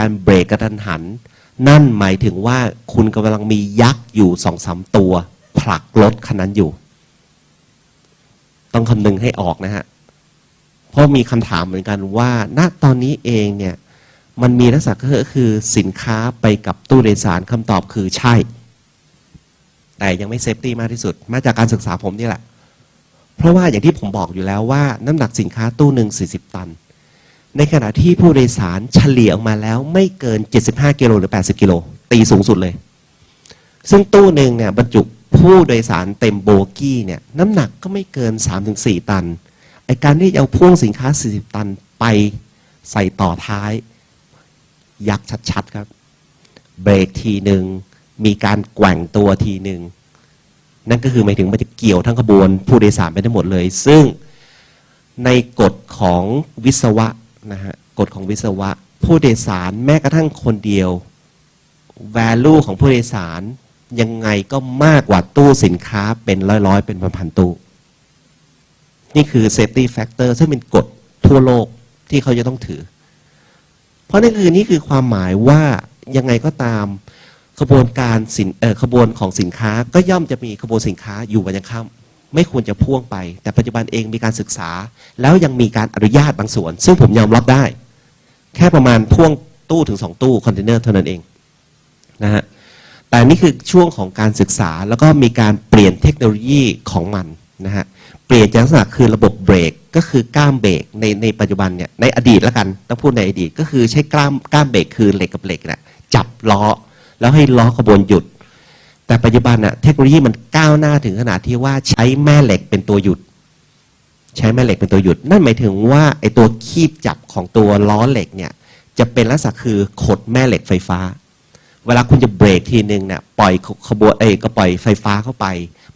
การเบรกกระทันหัน นั่นหมายถึงว่าคุณกำลังมียักษ์อยู่สองสามตัว ผลักรถคันนั้นอยู่ ต้องคำนึงให้ออกนะฮะ เพราะมีคำถามเหมือนกันว่าณตอนนี้เองเนี่ย มันมีลักษณะก็คือสินค้าไปกับตู้โดยสารคำตอบคือใช่ แต่ยังไม่เซฟตี้มากที่สุด มาจากการศึกษาผมนี่แหละ เพราะว่าอย่างที่ผมบอกอยู่แล้วว่าน้ำหนักสินค้าตู้หนึ่ง40 ตัน ในขณะที่ผู้โดยสารเฉลี่ยออกมาแล้วไม่เกิน 75 กิโลหรือ 80 กิโล ตีสูงสุดเลย ซึ่งตู้หนึ่งเนี่ยบรรจุผู้โดยสารเต็มโบกี้เนี่ยน้ำหนักก็ไม่เกิน 3-4 ตัน ไอการที่จะเอาพ่วงสินค้า 40 ตันไปใส่ต่อท้าย ยักษ์ชัดๆครับ เบรกทีหนึ่ง มีการแกว่งตัวทีหนึ่ง นั่นก็คือหมายถึงมันจะเกี่ยวทั้งขบวนผู้โดยสารไปทั้งหมดเลย ซึ่งในกฎของวิศวะ นะฮะกฎของวิศวะ ผู้โดยสารแม้กระทั่งคนเดียว value ของผู้โดยสารยังไงก็มากกว่าตู้สินค้าเป็นร้อยๆ เป็นพันๆตู้ นี่คือ safety factor ซึ่งเป็นกฎทั่วโลกที่เขาจะต้องถือ เพราะนั่นคือนี่คือความหมายว่ายังไงก็ตามขบวนการสินเอ่อขบวนของสินค้าก็ย่อมจะมีขบวนสินค้าอยู่วันยังค่ำ ไม่ควรจะพ่วงไป แต่ปัจจุบันเองมีการศึกษา แล้วยังมีการอนุญาตบางส่วน ซึ่งผมยอมรับได้ แค่ประมาณพ่วงตู้ถึงสองตู้คอนเทนเนอร์เท่านั้นเองนะฮะแต่นี่คือช่วงของการศึกษาแล้วก็มีการเปลี่ยนเทคโนโลยีของมันนะฮะเปลี่ยนจากลักษณะคือระบบเบรกก็คือก้ามเบรกในในปัจจุบันเนี่ยในอดีตแล้วกันต้องพูดในอดีตก็คือใช้กล้ามก้ามเบรกคือเหล็กกับเหล็กเนี่ยจับล้อแล้วให้ล้อขบวนหยุด แต่ปัจจุบันน่ะเทคโนโลยีมันก้าวหน้าถึงขนาดที่ว่าใช้แม่เหล็กเป็นตัวหยุด ใช้แม่เหล็กเป็นตัวหยุด นั่นหมายถึงว่าไอตัวคีบจับของตัวล้อเหล็กเนี่ยจะเป็นลักษณะคือขดแม่เหล็กไฟฟ้า เวลาคุณจะเบรกทีหนึ่งเนี่ยปล่อยขบวนเอก็ปล่อยไฟฟ้าเข้าไป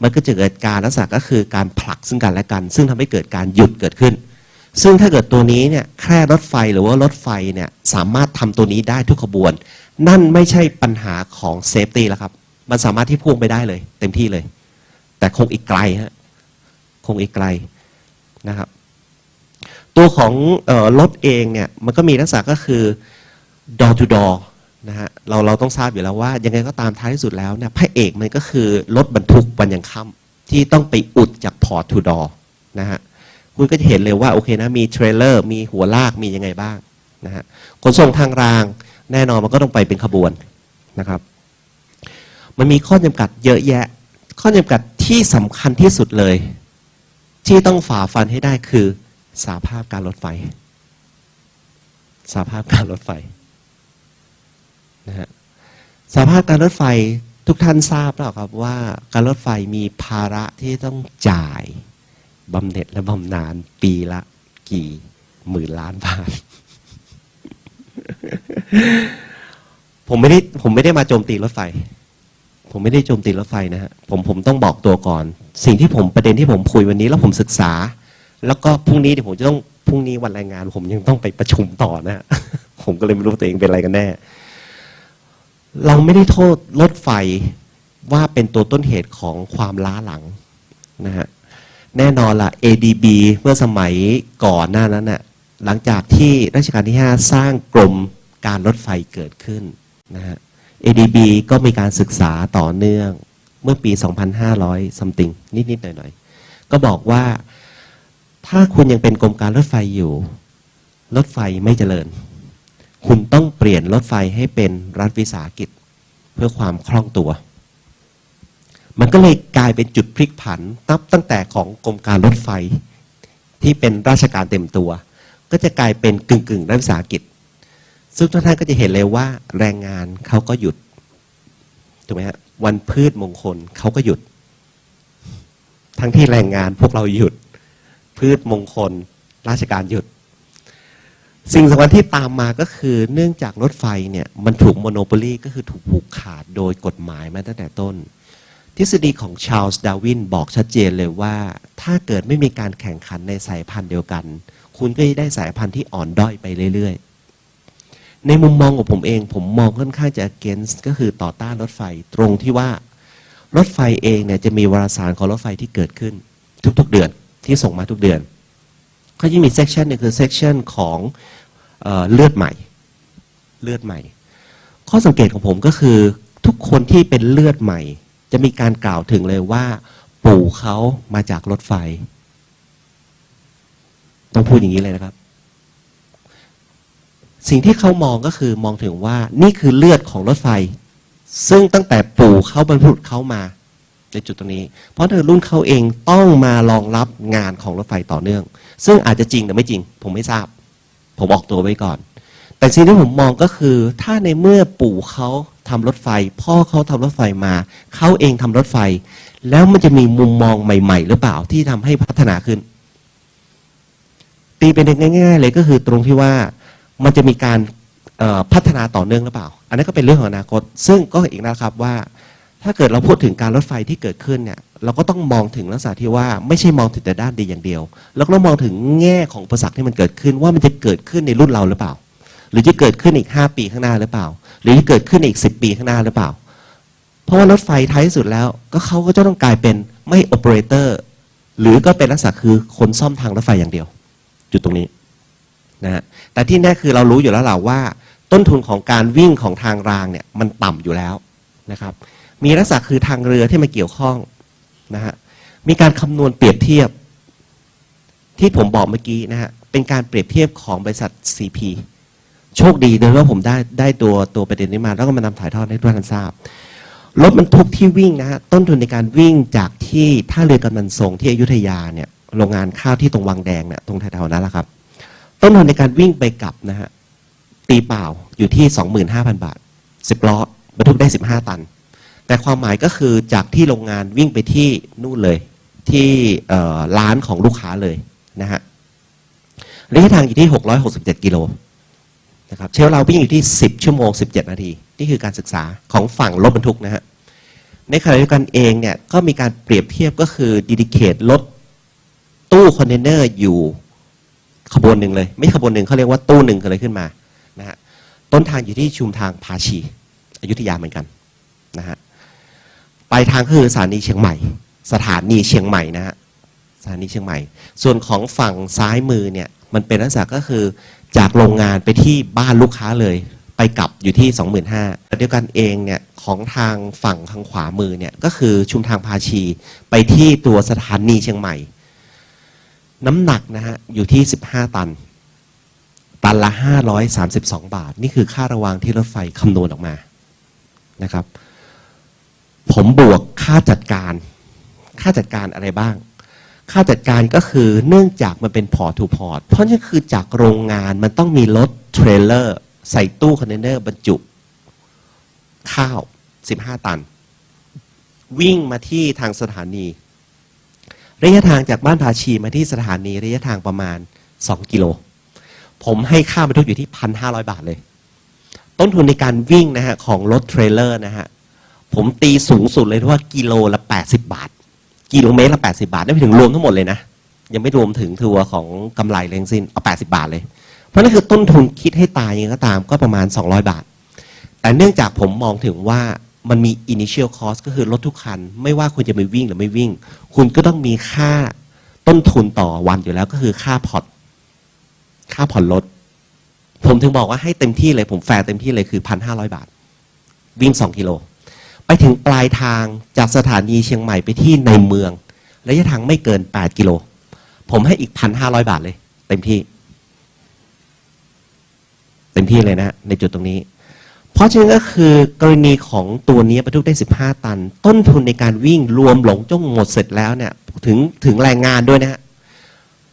มันก็จะเกิดการลักษณะก็คือการผลักซึ่งกันและกัน ซึ่งทำให้เกิดการหยุดเกิดขึ้น ซึ่งถ้าเกิดตัวนี้เนี่ยแค่รถไฟหรือว่ารถไฟเนี่ยสามารถทำตัวนี้ได้ทุกขบวน นั่นไม่ใช่ปัญหาของเซฟตี้แล้วครับ มันสามารถที่พ่วงไปได้เลย เต็มที่เลย แต่คงอีกไกลฮะคงอีกไกลนะครับ ตัวของออรถเองเนี่ยมันก็มีลักษณะก็คือ door to door นะฮะเราเราต้องทราบอยู่แล้วว่า ยังไงก็ตามท้ายที่สุดแล้วเนี่ยพระเอกมันก็คือรถบรรทุกวันยังค่ำที่ต้องไปอุดจากพอร์ตทูดอนะฮะคุณก็จะเห็นเลยว่าโอเคนะมีเทรลเลอร์มีหัวลากมียังไงบ้างนะฮะขนส่งทางรางแน่นอนมันก็ต้องไปเป็นขบวนนะครับ มันมีข้อจำกัดเยอะแยะ ข้อจำกัดที่สำคัญที่สุดเลย ที่ต้องฝ่าฟันให้ได้คือสาภาพการรถไฟ สาภาพการรถไฟนะฮะสาภาพการรถไฟทุกท่านทราบแล้วครับว่าการรถไฟมีภาระที่ต้องจ่ายบำเหน็จและบำนาญปีละกี่หมื่นล้านบาท ผมไม่ได้ผมไม่ได้มาโจมตีรถไฟ ผมไม่ได้โจมตีรถไฟนะฮะผมผมต้องบอกตัวก่อน สิ่งที่ผมประเด็นที่ผมคุยวันนี้แล้วผมศึกษา แล้วก็พรุ่งนี้เดี๋ยวผมจะต้องพรุ่งนี้วันรายงาน ผมยังต้องไปประชุมต่อนะฮะผมก็เลยไม่รู้ตัวเองเป็นอะไรกันแน่ เราไม่ได้โทษรถไฟว่าเป็นตัวต้นเหตุของความล้าหลังนะฮะแน่นอนละ ADB เมื่อสมัยก่อนหน้านั้นน่ะหลังจากที่รัชกาลที่ 5 สร้างกรมการรถไฟเกิดขึ้นนะฮะ ADB ก็มีการศึกษาต่อเนื่องเมื่อปี 2,500 something นิด ๆ หน่อย ๆ ก็บอกว่าถ้าคุณยังเป็นกรมการรถไฟอยู่ รถไฟไม่เจริญ คุณต้องเปลี่ยนรถไฟให้เป็นรัฐวิสาหกิจ เพื่อความคล่องตัว มันก็เลยกลายเป็นจุดพลิกผันนับตั้งแต่ของกรมการรถไฟที่เป็นราชการเต็มตัว ก็จะกลายเป็นกึ่งกึ่งๆรัฐวิสาหกิจ ซึ่งทุกท่านก็จะเห็นเลยว่า แรงงานเขาก็หยุดถูกไหมฮะวันพืชมงคลเขาก็หยุด ทั้งที่แรงงานพวกเราหยุด พืชมงคล ราชการหยุด สิ่งสำคัญที่ตามมาก็คือ เนื่องจากรถไฟเนี่ยมันถูกโมโนโปลีก็คือถูกผูกขาดโดยกฎหมายมาตั้งแต่ต้น ทฤษฎีของชาร์ลส์ดาวินบอกชัดเจนเลยว่า ถ้าเกิดไม่มีการแข่งขันในสายพันธุ์เดียวกัน คุณก็จะได้สายพันธุ์ที่อ่อนด้อยไปเรื่อยๆ ในมุมมองของผมเอง ผมมองค่อนข้างจะ against ก็คือต่อต้านรถไฟตรงที่ว่ารถไฟเองเนี่ยจะมีวารสารของรถไฟที่เกิดขึ้น ทุกๆเดือนที่ส่งมาทุกเดือนก็จะมีเซกชันหนึงคือเซกชันของเออเลือดใหม่ เลือดใหม่ ข้อสังเกตของผมก็คือทุกคนที่เป็นเลือดใหม่ จะมีการกล่าวถึงเลยว่า ปู่เขามาจากรถไฟ ต้องพูดอย่างนี้เลยนะครับ สิ่งที่เขามองก็คือมองถึงว่านี่คือเลือดของรถไฟ ซึ่งตั้งแต่ปู่เขาบรรพุเขามา ในจุดตรงนี้ เพราะเธอรุ่นเขาเองต้องมารองรับงานของรถไฟต่อเนื่อง ซึ่งอาจจะจริงหรือไม่จริง ผมไม่ทราบ ผมออกตัวไว้ก่อน แต่สิ่งที่ผมมองก็คือ ถ้าในเมื่อปู่เขาทำรถไฟ พ่อเขาทำรถไฟมาเขาเองทำรถไฟ แล้วมันจะมีมุมมองใหม่ ๆ หรือเปล่าที่ทำให้พัฒนาขึ้น ตีเป็นง่าย ๆ เลยก็คือตรงที่ว่า มันจะมีการพัฒนาต่อเนื่องหรือเปล่า อันนั้นก็เป็นเรื่องของอนาคต ซึ่งก็อีกนะครับว่าถ้าเกิดเราพูดถึงการรถไฟที่เกิดขึ้นเนี่ยเราก็ต้องมองถึงลักษณะที่ว่าไม่ใช่มองถึงแต่ด้านดีอย่างเดียว แล้วก็ต้องมองถึงแง่ของอุปสรรคที่มันเกิดขึ้นว่ามันจะเกิดขึ้นในรุ่นเราหรือเปล่า หรือจะเกิดขึ้นอีก 5 ปีข้างหน้าหรือเปล่า หรือจะเกิดขึ้นอีก 10 ปีข้างหน้าหรือเปล่า เพราะว่ารถไฟท้ายสุดแล้วก็เขาก็จะต้องกลายเป็นไม่โอเปอเรเตอร์หรือก็เป็นลักษณะคือคนซ่อมทางรถไฟอย่างเดียว จุดตรงนี้ นะฮะแต่ที่แน่คือเรารู้อยู่แล้วแหละว่า ต้นทุนของการวิ่งของทางรางเนี่ยมันต่ำอยู่แล้วนะครับ มีลักษณะคือทางเรือที่มาเกี่ยวข้องนะฮะมีการคำนวณเปรียบเทียบ ที่ผมบอกเมื่อกี้นะฮะเป็นการเปรียบเทียบของบริษัท CP โชคดีโดยว่าผมได้ได้ตัวตัวประเด็นนี้มา แล้วก็มานำถ่ายทอดให้ทุกท่านทราบรถบรรทุกที่วิ่งนะฮะต้นทุนในการวิ่งจากที่ท่าเรือกำนันทรงที่อยุธยาเนี่ยโรงงานข้าวที่ตรงวังแดงเนี่ยตรงแถวๆนั้นแหละครับ ต้นทุนในการวิ่งไปกลับนะฮะตีเปล่าอยู่ที่ 25,000 บาท 10 ล้อบรรทุกได้ 15 ตัน แต่ความหมายก็คือจากที่โรงงานวิ่งไปที่นู่นเลย ที่ร้านของลูกค้าเลยนะฮะระยะทางอยู่ที่ 667 กิโลนะครับเชลเราวิ่งอยู่ที่ 10 ชั่วโมง 17 นาที นี่คือการศึกษาของฝั่งรถบรรทุกนะฮะในขณะเดียวกันเองเนี่ยก็มีการเปรียบเทียบก็คือดีดิเคทรถตู้คอนเทนเนอร์อยู่ ขบวนหนึ่งเลย ไม่ขบวนหนึ่งเขาเรียกว่าตู้หนึ่งกันเลยขึ้นมานะฮะต้นทางอยู่ที่ชุมทางพาชีอยุธยาเหมือนกันนะฮะปลายทางคือสถานีเชียงใหม่ สถานีเชียงใหม่นะฮะสถานีเชียงใหม่ ส่วนของฝั่งซ้ายมือเนี่ยมันเป็นลักษณะก็คือจากโรงงานไปที่บ้านลูกค้าเลย ไปกลับอยู่ที่ 25,000แต่เดียวกันเองเนี่ยของทางฝั่งทางขวามือเนี่ยก็คือชุมทางพาชีไปที่ตัวสถานีเชียงใหม่ น้ำหนักนะฮะอยู่ที่ 15 ตัน ตันละ 532 บาท นี่คือค่าระวางที่รถไฟคำนวณออกมานะครับ ผมบวกค่าจัดการ ค่าจัดการอะไรบ้าง ค่าจัดการก็คือเนื่องจากมันเป็นพอร์ตทูพอร์ต เพราะนี่คือจากโรงงานมันต้องมีรถเทรลเลอร์ใส่ตู้คอนเทนเนอร์บรรจุ ข้าว 15 ตัน วิ่งมาที่ทางสถานี ระยะทางจากบ้านภาชีมาที่สถานีระยะทางประมาณ 2 กิโล ผมให้ค่าบรรทุกอยู่ที่ 1,500 บาทเลย ต้นทุนในการวิ่งนะฮะของรถเทรลเลอร์นะฮะ ผมตีสูงสุดเลยว่ากิโลละ 80 บาท กิโลเมตรละ 80 บาทได้ถึงรวมทั้งหมดเลยนะ ยังไม่รวมถึงทัวร์ของกำไรเลงสิ้นเอา 80 บาทเลย เพราะนั่นคือต้นทุนคิดให้ตายยังไงก็ตามก็ประมาณ 200 บาท แต่เนื่องจากผมมองถึงว่า มันมี initial cost ก็คือรถทุกคัน ไม่ว่าคุณจะไปวิ่งหรือไม่วิ่ง คุณก็ต้องมีค่าต้นทุนต่อวันอยู่แล้วก็คือค่าพอร์ตค่าผ่อนรถ ผมถึงบอกว่าให้เต็มที่เลยผมแฟร์เต็มที่เลยคือพันห้าร้อยบาท วิ่งสองกิโล ไปถึงปลายทางจากสถานีเชียงใหม่ไปที่ในเมือง ระยะทางไม่เกินแปดกิโล ผมให้อีกพันห้าร้อยบาทเลย เต็มที่ เต็มที่เลยนะ ในจุดตรงนี้ เพราะฉะนั้นก็คือกรณีของตัวนี้บรรทุกได้ 15 ตัน ต้นทุนในการวิ่งรวมหลงจ้งหมดเสร็จแล้วเนี่ยถึงถึงแรงงานด้วยนะฮะ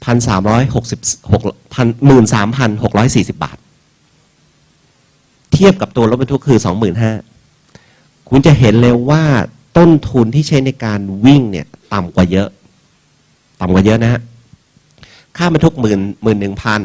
พันสามร้อยหกสิบหกพันหมื่นสามพันหกร้อยสี่สิบาท เทียบกับตัวรถบรรทุกคือสองหมื่นห้าคุณจะเห็นเลยว่าต้นทุนที่ใช้ในการวิ่งเนี่ยต่ำกว่าเยอะ ต่ำกว่าเยอะนะฮะ ค่าบรรทุกหมื่นหมื่นหนึ่งพัน